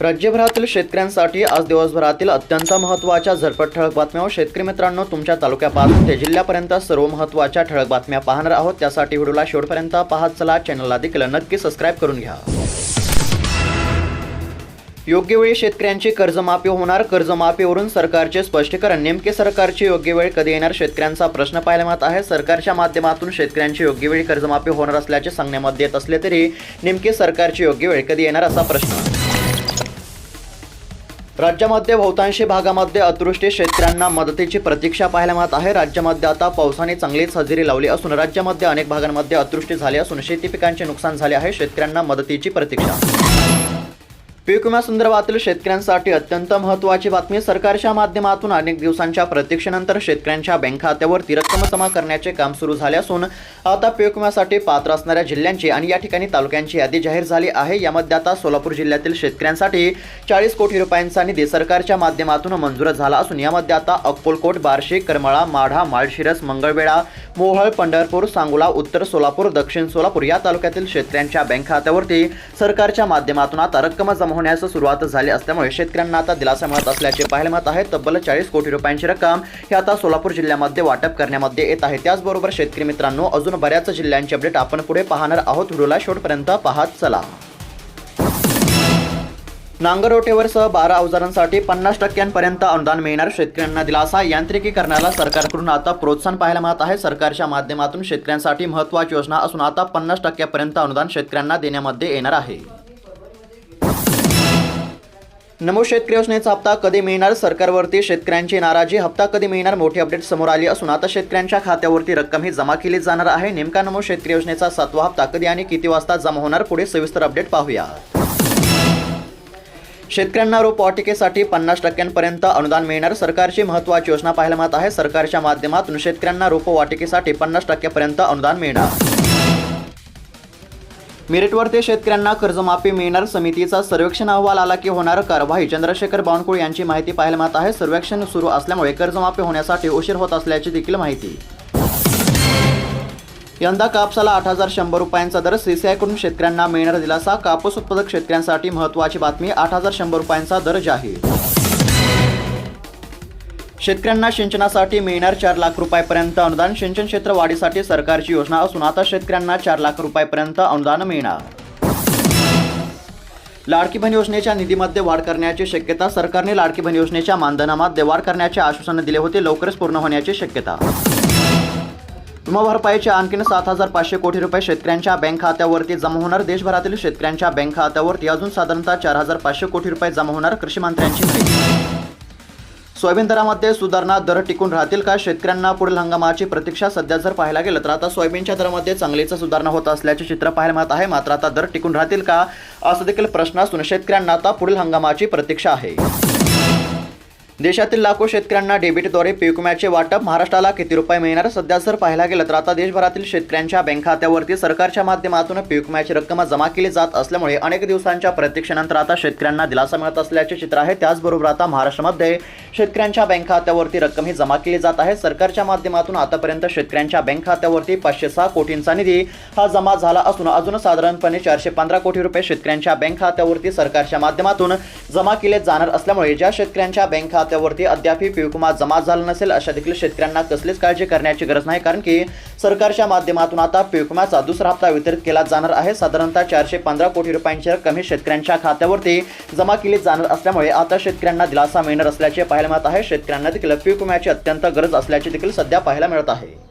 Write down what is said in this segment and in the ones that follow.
राज्यभरातील शेतकऱ्यांसाठी आज दिवसभरातील अत्यंत महत्त्वाच्या झटपट ठळक बातम्या व शेतकरी मित्रांनो तुमच्या तालुक्यापासून ते जिल्ह्यापर्यंत सर्व महत्त्वाच्या ठळक बातम्या पाहणार आहोत. त्यासाठी व्हिडिओला शेवटपर्यंत पाहत चला. चॅनलला देखील नक्की सबस्क्राईब करून घ्या. योग्य वेळी शेतकऱ्यांची कर्जमाफी होणार. कर्जमाफीवरून सरकारचे स्पष्टीकरण. नेमके सरकारची योग्य वेळ कधी येणार? शेतकऱ्यांचा प्रश्न पाहायला मिळत आहे. सरकारच्या माध्यमातून शेतकऱ्यांची योग्य वेळी कर्जमाफी होणार असल्याचे सांगण्यामध्ये येत असले तरी नेमके सरकारची योग्य वेळ कधी येणार असा प्रश्न. राज्यामध्ये बहुतांशी भागामध्ये अतृष्टी शेतकऱ्यांना मदतीची प्रतीक्षा पाहायला मिळत आहे. राज्यामध्ये आता पावसाने चांगलीच हजेरी लावली असून राज्यामध्ये अनेक भागांमध्ये अतृष्टी झाली असून शेती पिकांचे नुकसान झाले आहे. शेतकऱ्यांना मदतीची प्रतीक्षा पीक विम्यासंदर्भातील शेतकऱ्यांसाठी अत्यंत महत्त्वाची बातमी सरकारच्या माध्यमातून अनेक दिवसांच्या प्रतीक्षेनंतर शेतकऱ्यांच्या बँक खात्यावर ती रक्कम जमा करण्याचे काम सुरू झाले असून आता पीक विम्यासाठी पात्र असणाऱ्या जिल्ह्यांची आणि या ठिकाणी तालुक्यांची यादी जाहीर झाली आहे. यामध्ये आता सोलापूर जिल्ह्यातील शेतकऱ्यांसाठी चाळीस कोटी रुपयांचा निधी सरकारच्या माध्यमातून मंजूर झाला असून यामध्ये आता अक्कोलकोट बार्शी करमाळा माढा माळशिरस मंगळवेढा मोहळ पंढरपूर सांगोला उत्तर सोलापूर दक्षिण सोलापूर या तालुक्यातील शेतकऱ्यांच्या बँक खात्यावरती सरकारच्या माध्यमातून आता रक्कम जमा होण्यास सुरुवात झाली असल्यामुळे शेतकऱ्यांना आता दिलासा मिळत असल्याचे पाहायला मिळत आहे. तब्बल चाळीस कोटी रुपयांची रक्कम ही आता सोलापूर जिल्ह्यामध्ये वाटप करण्यामध्ये येत आहे. त्याचबरोबर शेतकरी मित्रांनो अजून बऱ्याच जिल्ह्यांचे अपडेट आपण पुढे पाहणार आहोत. व्हिडिओला शेवटपर्यंत पाहत चला. नांगररोटेवरसह बारा अवजारांसाठी पन्नास टक्क्यांपर्यंत अनुदान मिळणार शेतकऱ्यांना दिलासा. यांत्रिकीकरणाला सरकारकडून आता प्रोत्साहन पाहायला मिळत आहे. सरकारच्या माध्यमातून शेतकऱ्यांसाठी महत्त्वाची योजना असून आता पन्नास टक्क्यापर्यंत अनुदान शेतकऱ्यांना देण्यामध्ये येणार आहे. नमो शेतकरी योजनेचा हप्ता कधी मिळणार? सरकारवरती शेतकऱ्यांची नाराजी. हप्ता कधी मिळणार? मोठी अपडेट समोर आली असून आता शेतकऱ्यांच्या खात्यावरती रक्कम ही जमा केली जाणार आहे. नेमका नमो शेतकरी योजनेचा सातवा हप्ता कधी आणि किती वाजता जमा होणार? पुढे सविस्तर अपडेट पाहूया. शेतकऱ्यांना रोपवाटिकेसाठी पन्नास टक्क्यांपर्यंत अनुदान मिळणार. सरकारची महत्त्वाची योजना पाहायला मिळत आहे. सरकारच्या माध्यमातून शेतकऱ्यांना रोपवाटिकेसाठी पन्नास टक्क्यापर्यंत अनुदान मिळणार. मेरिटवरती शेतकऱ्यांना कर्जमाफी मिळणार समितीचा सर्वेक्षण अहवाल आला की होणार कारवाई. चंद्रशेखर बावनकुळे यांची माहिती पाहायला मिळत आहे. सर्वेक्षण सुरू असल्यामुळे कर्जमाफी होण्यासाठी उशीर होत असल्याची देखील माहिती. यंदा कापसाला आठ हजार शंभर रुपयांचा दर सीसीआयकडून शेतकऱ्यांना मिळणार दिलासा. कापूस उत्पादक शेतकऱ्यांसाठी महत्त्वाची बातमी आठ हजार शंभर रुपयांचा दर जाहीर. शेतकऱ्यांना सिंचनासाठी मिळणार चार लाख रुपयापर्यंत अनुदान सिंचन क्षेत्र वाढीसाठी सरकारची योजना असून आता शेतकऱ्यांना चार लाख रुपयापर्यंत अनुदान मिळणार. लाडकी बहीण योजनेच्या निधीमध्ये वाढ करण्याची शक्यता सरकारने लाडकी बहीण योजनेच्या मानधनामध्ये वाढ करण्याचे आश्वासन दिले होते लवकरच पूर्ण होण्याची शक्यता. विमा भरपाईचे आणखीन सात हजार पाचशे कोटी रुपये शेतकऱ्यांच्या बँक खात्यावरती जमा होणार. देशभरातील शेतकऱ्यांच्या बँक खात्यावरती अजून साधारणतः चार हजार पाचशे कोटी रुपये जमा होणार कृषी मंत्र्यांची माहिती. सोयाबीन दरामध्ये सुधारणा दर टिकून राहतील का? शेतकऱ्यांना पुढील हंगामाची प्रतीक्षा सध्या जर पाहायला गेलं तर आता सोयाबीनच्या दरामध्ये चांगलीच सुधारणा होत असल्याचे चित्र पाहायला मिळत आहे. मात्र आता दर टिकून राहतील का? असं देखील प्रश्न असून शेतकऱ्यांना आता पुढील हंगामाची प्रतीक्षा आहे. देशातील लाखो शेतकऱ्यांना डेबिटद्वारे पीक विम्याचे वाटप महाराष्ट्राला किती रुपये मिळणार? सध्या जर पाहायला गेलं तर आता देशभरातील शेतकऱ्यांच्या बँक खात्यावरती सरकारच्या माध्यमातून पीक विम्याची रक्कम जमा केली जात असल्यामुळे अनेक दिवसांच्या प्रतीक्षेनंतर आता शेतकऱ्यांना दिलासा मिळत असल्याचे चित्र आहे. त्याचबरोबर आता महाराष्ट्रामध्ये शेतकऱ्यांच्या बँक खात्यावरती रक्कम ही जमा केली जात आहे. सरकारच्या माध्यमातून आतापर्यंत शेतकऱ्यांच्या बँक खात्यावरती पाचशे सहा कोटींचा निधी हा जमा झाला असून अजून साधारणपणे चारशे पंधरा कोटी रुपये शेतकऱ्यांच्या बँक खात्यावरती सरकारच्या माध्यमातून जमा केले जाणार असल्यामुळे ज्या शेतकऱ्यांच्या बँक खात्या खात्यावरती अद्याप पीक जमा झाला नसेल अशा देखील शेतकऱ्यांना कसलीच काळजी करण्याची गरज नाही कारण की सरकारच्या माध्यमातून आता पीक दुसरा हप्ता वितरित केला जाणार आहे. साधारणतः चारशे पंधरा कोटी रुपयांची रक्कम ही शेतकऱ्यांच्या खात्यावरती जमा केली जाणार असल्यामुळे आता शेतकऱ्यांना दिलासा मिळणार असल्याचे पाहायला मिळत आहे. शेतकऱ्यांना देखील पीक विम्याची अत्यंत गरज असल्याचे देखील सध्या पाहायला मिळत आहे.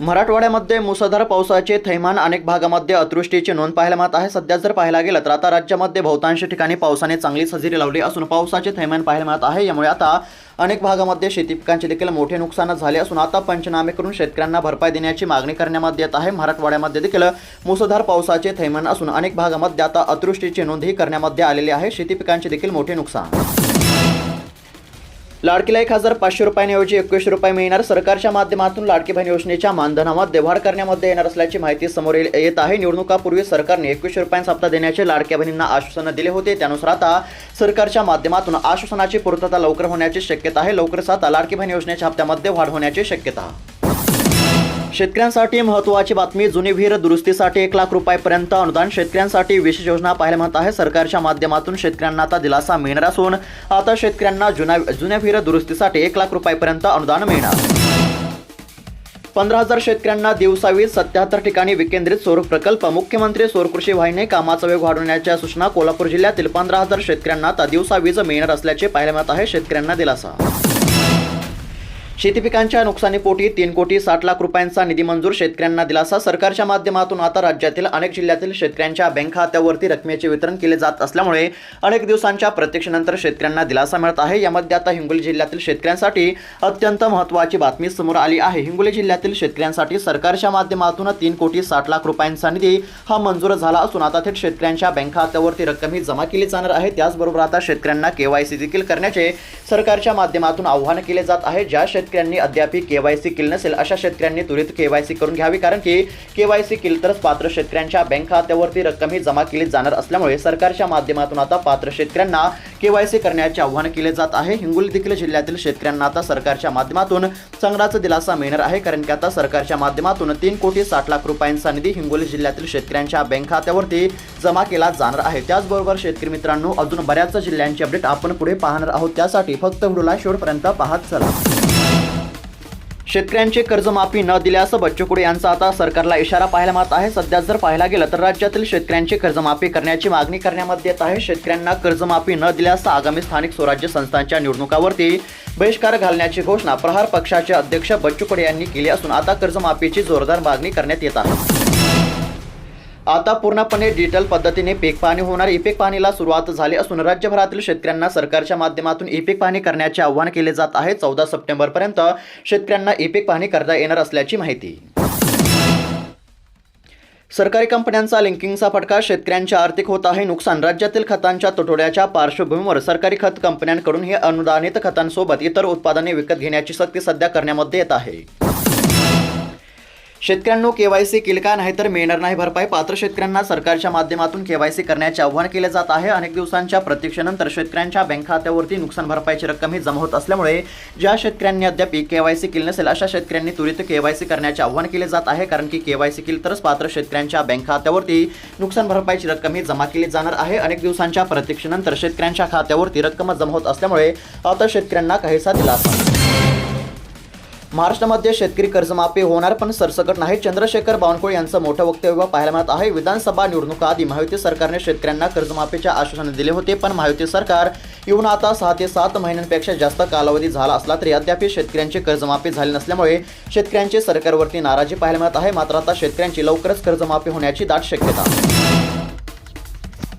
मराठवाड्यामध्ये मुसळधार पावसाचे थैमान अनेक भागामध्ये अतृष्टीची नोंद पाहायला मिळत आहे. सध्या जर पाहायला गेलं तर आता राज्यामध्ये बहुतांश ठिकाणी पावसाने चांगलीच हजेरी लावली असून पावसाचे थैमान पाहायला मिळत आहे. यामुळे आता अनेक भागामध्ये शेती पिकांचे देखील मोठे नुकसान झाले असून आता पंचनामे करून शेतकऱ्यांना भरपाई देण्याची मागणी करण्यामध्ये येत आहे. मराठवाड्यामध्ये देखील मुसळधार पावसाचे थैमान असून अनेक भागामध्ये आता अतृष्टीची नोंदही करण्यामध्ये आलेली आहे. शेती पिकांचे देखील मोठे नुकसान. लाडकीला एक हजार पाचशे रुपयांऐवजी एकवीसशे रुपये मिळणार. सरकारच्या माध्यमातून लाडकी बहीण योजनेच्या मानधनामध्ये वाढ करण्यामध्ये येणार असल्याची माहिती समोर येत आहे. निवडणुकापूर्वी सरकारने एकवीसशे रुपयांचा हप्ता देण्याचे लाडक्या बहिणींना आश्वासन दिले होते. त्यानुसार आता सरकारच्या माध्यमातून आश्वासनाची पूर्तता लवकर होण्याची शक्यता आहे. लवकरच आता लाडकी बहीण योजनेच्या हप्त्यामध्ये वाढ होण्याची शक्यता शेतकऱ्यांसाठी महत्त्वाची बातमी जुनी विहीर दुरुस्तीसाठी एक लाख रुपयापर्यंत अनुदान. शेतकऱ्यांसाठी विशेष योजना पाहायला मिळत आहे. सरकारच्या माध्यमातून शेतकऱ्यांना आता दिलासा मिळणार असून आता शेतकऱ्यांना जुन्या जुन्या विहीर दुरुस्तीसाठी एक लाख रुपयापर्यंत अनुदान मिळणार. पंधरा हजार शेतकऱ्यांना दिवसावीज सत्याहत्तर ठिकाणी विकेंद्रित सौर प्रकल्प. मुख्यमंत्री सौर कृषी वाहिनी कामाचा वेग वाढवण्याच्या सूचना. कोल्हापूर जिल्ह्यातील पंधरा हजार शेतकऱ्यांना आता दिवसावीज मिळणार असल्याचे पाहायला मिळत आहे. शेतकऱ्यांना दिलासा. शेती पिकांच्या नुकसानीपोटी तीन कोटी साठ लाख रुपयांचा निधी मंजूर शेतकऱ्यांना दिलासा. सरकारच्या माध्यमातून आता राज्यातील अनेक जिल्ह्यातील शेतकऱ्यांच्या बँक खात्यावरती रकमेचे वितरण केले जात असल्यामुळे अनेक दिवसांच्या प्रत्यक्षानंतर शेतकऱ्यांना दिलासा मिळत आहे. यामध्ये आता हिंगोली जिल्ह्यातील शेतकऱ्यांसाठी अत्यंत महत्त्वाची बातमी समोर आली आहे. हिंगोली जिल्ह्यातील शेतकऱ्यांसाठी सरकारच्या माध्यमातून तीन कोटी साठ लाख रुपयांचा निधी हा मंजूर झाला असून आता थेट शेतकऱ्यांच्या बँक खात्यावरती रक्कम ही जमा केली जाणार आहे. त्याचबरोबर आता शेतकऱ्यांना केवायसी देखील करण्याचे सरकारच्या माध्यमातून आव्हान केले जात आहे. ज्या शेतकऱ्यांनी अद्याप केवायसी केली नसेल अशा शेतकऱ्यांनी त्वरित केवायसी करून घ्यावी कारण की केवायसी केली तरच पात्र शेतकऱ्यांच्या बँक खात्यावरती रक्कम ही जमा केली जाणार असल्यामुळे सरकारच्या माध्यमातून आता पात्र शेतकऱ्यांना केवायसी करण्याचे आव्हान केले जात आहे. हिंगोली देखील जिल्ह्यातील शेतकऱ्यांना आता सरकारच्या माध्यमातून चांगलाच दिलासा मिळणार आहे कारण की आता सरकारच्या माध्यमातून तीन कोटी साठ लाख रुपयांचा निधी हिंगोली जिल्ह्यातील शेतकऱ्यांच्या बँक खात्यावरती जमा केला जाणार आहे. त्याचबरोबर शेतकरी मित्रांनो अजून बऱ्याच जिल्ह्यांची अपडेट आपण पुढे पाहणार आहोत. त्यासाठी फक्त व्हिडिओला शेवटपर्यंत पाहत चला. शेतकऱ्यांची कर्जमाफी न दिल्यास बच्चूकुडे यांचा आता सरकारला इशारा पाहायला मिळत आहे. सध्या जर पाहायला गेलं तर राज्यातील शेतकऱ्यांची कर्जमाफी करण्याची मागणी करण्यामध्ये येत आहे. शेतकऱ्यांना कर्जमाफी न दिल्यास आगामी स्थानिक स्वराज्य संस्थांच्या निवडणुकावरती बहिष्कार घालण्याची घोषणा प्रहार पक्षाचे अध्यक्ष बच्चू यांनी केली असून आता कर्जमाफीची जोरदार मागणी करण्यात येत आहे. आता पूर्णपणे डिजिटल पद्धतीने पीक पाहणी होणार. ई पीक पाहणीला सुरुवात झाली असून राज्यभरातील शेतकऱ्यांना सरकारच्या माध्यमातून ई पीक पाहणी करण्याचे आवाहन केले जात आहे. चौदा सप्टेंबरपर्यंत शेतकऱ्यांना ई पीक पाहणी करता येणार असल्याची माहिती. सरकारी कंपन्यांचा लिंकिंगचा फटका शेतकऱ्यांच्या आर्थिक होत आहे नुकसान राज्यातील खतांच्या तुटवड्याच्या पार्श्वभूमीवर सरकारी खत कंपन्यांकडून हे अनुदानित खतांसोबत इतर उत्पादने विकत घेण्याची सक्ती सध्या करण्यामध्ये येत आहे. शेतकऱ्यांनो केवायसी केली का नाही तर मिळणार नाही भरपाई. पात्र शेतकऱ्यांना सरकारच्या माध्यमातून केवायसी करण्याचे आव्हान केले जात आहे. अनेक दिवसांच्या प्रतीक्षेनंतर शेतकऱ्यांच्या बँक खात्यावरती नुकसान भरपाईची रक्कम ही जमा होत असल्यामुळे ज्या शेतकऱ्यांनी अद्याप केवायसी केली नसेल अशा शेतकऱ्यांनी त्वरित केवायसी करण्याचे आव्हान केले जात आहे. कारण की केवायसी केली तरच पात्र शेतकऱ्यांच्या बँक खात्यावरती नुकसान भरपाईची रक्कम ही जमा केली जाणार आहे. अनेक दिवसांच्या प्रतीक्षेनंतर शेतकऱ्यांच्या खात्यावरती रक्कम जमा होत असल्यामुळे आता शेतकऱ्यांना काहीसा दिलासा. महाराष्ट्रामध्ये शेतकरी कर्जमाफी होणार पण सरसकट नाही. चंद्रशेखर बावनकुळे यांचं मोठं वक्तव्य पाहायला मिळत आहे. विधानसभा निवडणुकाआधी महायुती सरकारने शेतकऱ्यांना कर्जमाफीचे आश्वासन दिले होते पण महायुती सरकार येऊन आता सहा ते सात महिन्यांपेक्षा जास्त कालावधी झाला असला तरी अद्याप शेतकऱ्यांची कर्जमाफी झाली नसल्यामुळे शेतकऱ्यांची सरकारवरती नाराजी पाहायला मिळत आहे. मात्र आता शेतकऱ्यांची लवकरच कर्जमाफी होण्याची दाट शक्यता.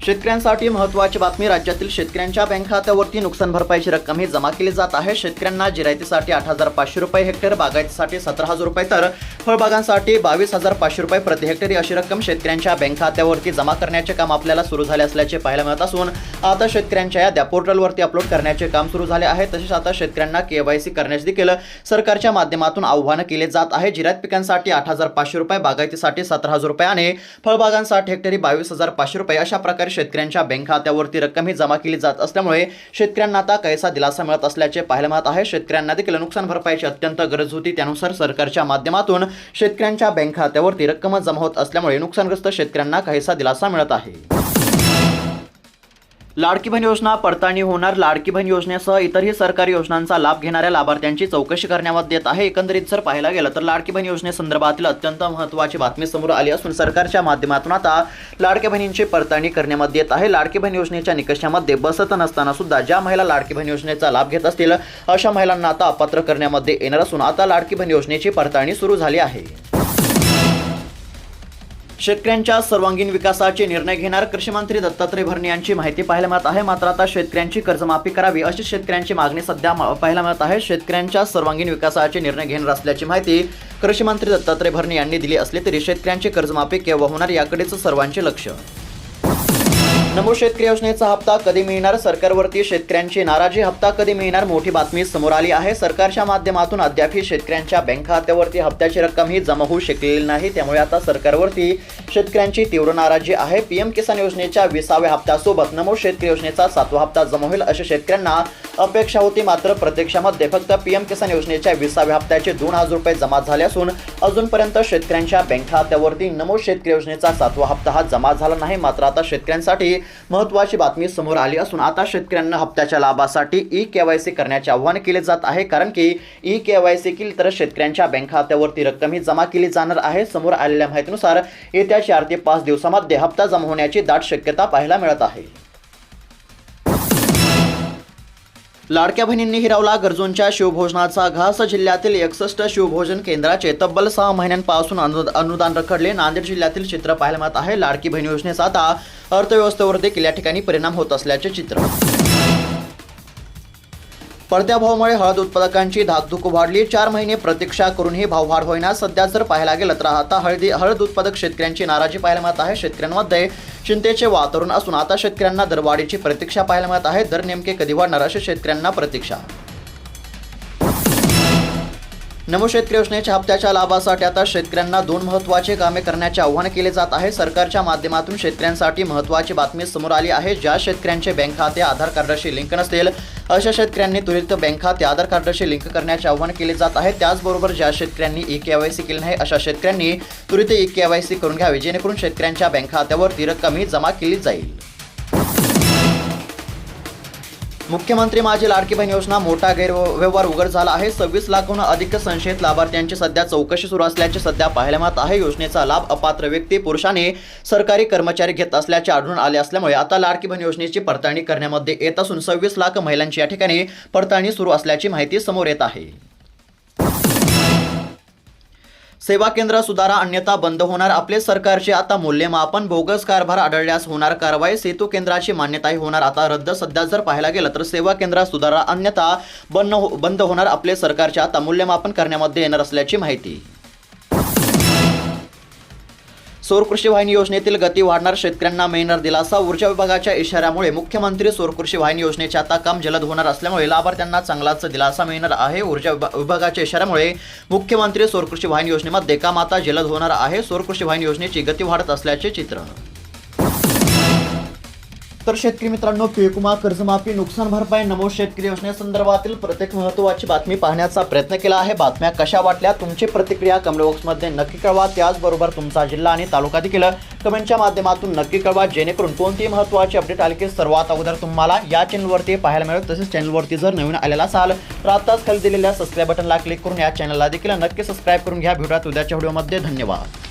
शेतकऱ्यांसाठी महत्वाची बातमी राज्यातील शेतकऱ्यांच्या बँक खात्यावरती नुकसान भरपाईची रक्कम ही जमा केली जात आहे. शेतकऱ्यांना जिरायतीसाठी आठ हजार पाचशे रुपये हेक्टर बागायतीसाठी सतरा हजार रुपये तर फळबागांसाठी बावीस हजार पाचशे रुपये प्रति हेक्टर अशी रक्कम शेतकऱ्यांच्या बँक खात्यावरती जमा करण्याचे काम आपल्याला सुरू झाले असल्याचे पाहायला मिळत असून आता शेतकऱ्यांच्या याद्या पोर्टलवरती अपलोड करण्याचे काम सुरू झाले आहे. तसेच आता शेतकऱ्यांना केवायसी करण्यास देखील सरकारच्या माध्यमातून आव्हानं केले जात आहे. जिरायत पिकांसाठी आठ हजार पाचशे रुपये बागायतीसाठी सतरा हजार रुपये आणि फळबागांसाठी हेक्टरी बावीस हजार पाचशे रुपये अशा प्रकारे शेतकऱ्यांच्या बँक खात्यावरती रक्कम ही जमा केली जात असल्यामुळे शेतकऱ्यांना आता कैसा दिलासा मिळत असल्याचे पाहायला मिळत आहे. शेतकऱ्यांना देखील नुकसान भरपाईची अत्यंत गरज होती. त्यानुसार सरकारच्या माध्यमातून शेतकऱ्यांच्या बँक खात्यावरती रक्कम जमा होत असल्यामुळे नुकसानग्रस्त शेतकऱ्यांना काहीसा दिलासा मिळत आहे. लाडकी बहीण योजना पडताळणी होणार. लाडकी बहीण योजनेसह इतरही सरकारी योजनांचा लाभ घेणाऱ्या लाभार्थ्यांची चौकशी करण्यामध्ये येत आहे. एकंदरीत जर पाहायला गेलं तर लाडकी बहीण योजनेसंदर्भातील अत्यंत महत्त्वाची बातमी समोर आली असून सरकारच्या माध्यमातून आता लाडक्या बहिणींची पडताळणी करण्यामध्ये येत आहे. लाडकी बहीण योजनेच्या निकषामध्ये बसत नसताना सुद्धा ज्या महिला लाडकी बहीण योजनेचा लाभ घेत असतील अशा महिलांना आता अपात्र करण्यामध्ये येणार असून आता लाडकी बहीण योजनेची पडताळणी सुरू झाली आहे. शेतकऱ्यांच्या सर्वांगीण विकासाचे निर्णय घेणार कृषीमंत्री दत्तात्रय भरणे यांची माहिती पाहायला मिळत आहे. मात्र आता शेतकऱ्यांची कर्जमाफी करावी अशी शेतकऱ्यांची मागणी सध्या पाहायला मिळत आहे. शेतकऱ्यांच्या सर्वांगीण विकासाचे निर्णय घेणार असल्याची माहिती कृषीमंत्री दत्तात्रय भरणे यांनी दिली असली तरी शेतकऱ्यांची कर्जमाफी केव्हा होणार याकडेच सर्वांचे लक्ष. नमो शेतकरी योजनेचा हप्ता कधी मिळणार? सरकारवरती शेतकऱ्यांची नाराजी. हप्ता कधी मिळणार? मोठी बातमी समोर आली आहे. सरकारच्या माध्यमातून अद्यापही शेतकऱ्यांच्या बँक खात्यावरती हप्त्याची रक्कम ही जमा होऊ शकलेली नाही. त्यामुळे आता सरकारवरती शेतकऱ्यांची तीव्र नाराजी आहे. पीएम किसान योजनेच्या विसाव्या हप्त्यासोबत नमो शेतकरी योजनेचा सातवा हप्ता जमा होईल अशा शेतकऱ्यांना अपेक्षा होती. मात्र प्रत्यक्षामध्ये फक्त पीएम किसान योजनेच्या विसाव्या हप्त्याचे दोन हजार रुपये जमा झाले असून अजूनपर्यंत शेतकऱ्यांच्या बँक खात्यावरती नमो शेतकरी योजनेचा सातवा हप्ता हा जमा झाला नाही. मात्र आता शेतकऱ्यांसाठी महत्त्वाची बातमी समोर आली असून आता शेतकऱ्यांना हप्त्याच्या लाभासाठी ई के वाय सी करण्याचे आव्हान केले जात आहे. कारण की ई के वाय सी केली तर शेतकऱ्यांच्या बँक खात्यावरती रक्कम ही जमा केली जाणार आहे. समोर आलेल्या माहितीनुसार येत्या चार ते पाच दिवसामध्ये हप्ता जमा होण्याची दाट शक्यता पाहायला मिळत आहे. लाडक्या बहिणींनी हिरावला गरजूंच्या शिवभोजनाचा घास. जिल्ह्यातील एकसष्ट शिवभोजन केंद्राचे तब्बल सहा महिन्यांपासून अनु अनुदान रखडले. नांदेड जिल्ह्यातील चित्र पाहायला मिळत आहे. लाडकी बहीण योजनेचा आता अर्थव्यवस्थेवर देखील या ठिकाणी परिणाम होत असल्याचे चित्र. पडत्या भावामुळे हळद उत्पादकांची धाकधूक वाढली चार महिने प्रतीक्षा करूनही भाववाढ होईना. सध्या जर पाहायला गेलं तर आता हळदी हळद उत्पादक शेतकऱ्यांची नाराजी पाहायला मिळत आहे. शेतकऱ्यांमध्ये चिंतेचे वातावरण असून आता शेतकऱ्यांना दरवाढीची प्रतीक्षा पाहायला मिळत आहे. दर नेमके कधी वाढणार असे शेतकऱ्यांना प्रतीक्षा. नमो शेतकरी योजनेच्या हप्त्याच्या लाभासाठी आता शेतकऱ्यांना दोन महत्त्वाचे कामे करण्याचे आव्हान केले जात आहे. सरकारच्या माध्यमातून शेतकऱ्यांसाठी महत्त्वाची बातमी समोर आली आहे. ज्या शेतकऱ्यांचे बँक खाते आधार कार्डाशी लिंक नसतील अशा शेतकऱ्यांनी त्वरित बँक खाते आधार कार्डाशी लिंक करण्याचे आव्हान केले जात आहे. त्याचबरोबर ज्या शेतकऱ्यांनी ई के वाय सी केली नाही अशा शेतकऱ्यांनी त्वरित ई के वाय सी करून घ्यावी जेणेकरून शेतकऱ्यांच्या बँक खात्यावरती रक्कम ही जमा केली जाईल. मुख्यमंत्री माझी लाडकी बहीण योजना मोठा गैरव्यवहार उघड झाला आहे. सव्वीस लाखहून अधिक संशयित लाभार्थ्यांची सध्या चौकशी सुरू असल्याचे सध्या पाहायला मिळत आहे. योजनेचा लाभ अपात्र व्यक्ती पुरुषाने सरकारी कर्मचारी घेत असल्याचे आढळून आले असल्यामुळे आता लाडकी बहीण योजनेची पडताळणी करण्यामध्ये येत असून सव्वीस लाख महिलांची या ठिकाणी पडताळणी सुरू असल्याची माहिती समोर येत आहे. सेवा केंद्र सुधारा अन्यथा बंद होणार आपले सरकारचे. आता मूल्यमापन बोगस कारभार आढळल्यास होणार कारवाई. सेतू केंद्राची मान्यताही होणार. आता रद्द सध्या जर पाहायला गेलं तर सेवा केंद्र सुधारा अन्यथा बंद हो- बंद होणार आपले सरकारचे. आता मूल्यमापन करण्यामध्ये येणार असल्याची माहिती. सौर कृषी वाहिनी योजनेतील गती वाढणार शेतकऱ्यांना मिळणार दिलासा. ऊर्जा विभागाच्या इशाऱ्यामुळे मुख्यमंत्री सौर कृषी वाहिनी योजनेचे आता काम जलद होणार असल्यामुळे लाभार्थ्यांना चांगलाच दिलासा मिळणार आहे. ऊर्जा विभागाच्या इशाऱ्यामुळे मुख्यमंत्री सौर कृषी वाहिनी योजनेमध्ये काम आता जलद होणार आहे. सौर कृषी वाहिनी योजनेची गती वाढत असल्याचे चित्र तर शेतकरी मित्रांनो पिळकुमा कर्जमाफी नुकसान भरपाई नमो शेतकरी योजनेसंदर्भातील प्रत्येक महत्त्वाची बातमी पाहण्याचा प्रयत्न केला आहे. बातम्या कशा वाटल्या तुमची प्रतिक्रिया कमेंट बॉक्समध्ये नक्की कळवा. त्याचबरोबर तुमचा जिल्हा आणि तालुका देखील कमेंटच्या माध्यमातून नक्की कळवा जेणेकरून कोणतीही महत्त्वाची अपडेट आली की सर्वात अगोदर तुम्हाला या चॅनलवरती पाहायला मिळेल. तसेच चॅनलवरती जर नवीन आलेला असाल तर आताच खाली दिलेल्या सबस्क्राईब बटनला क्लिक करून या चॅनलला देखील नक्की सबस्क्राईब करून घ्या. भेटूयात उद्याच्या व्हिडिओमध्ये धन्यवाद.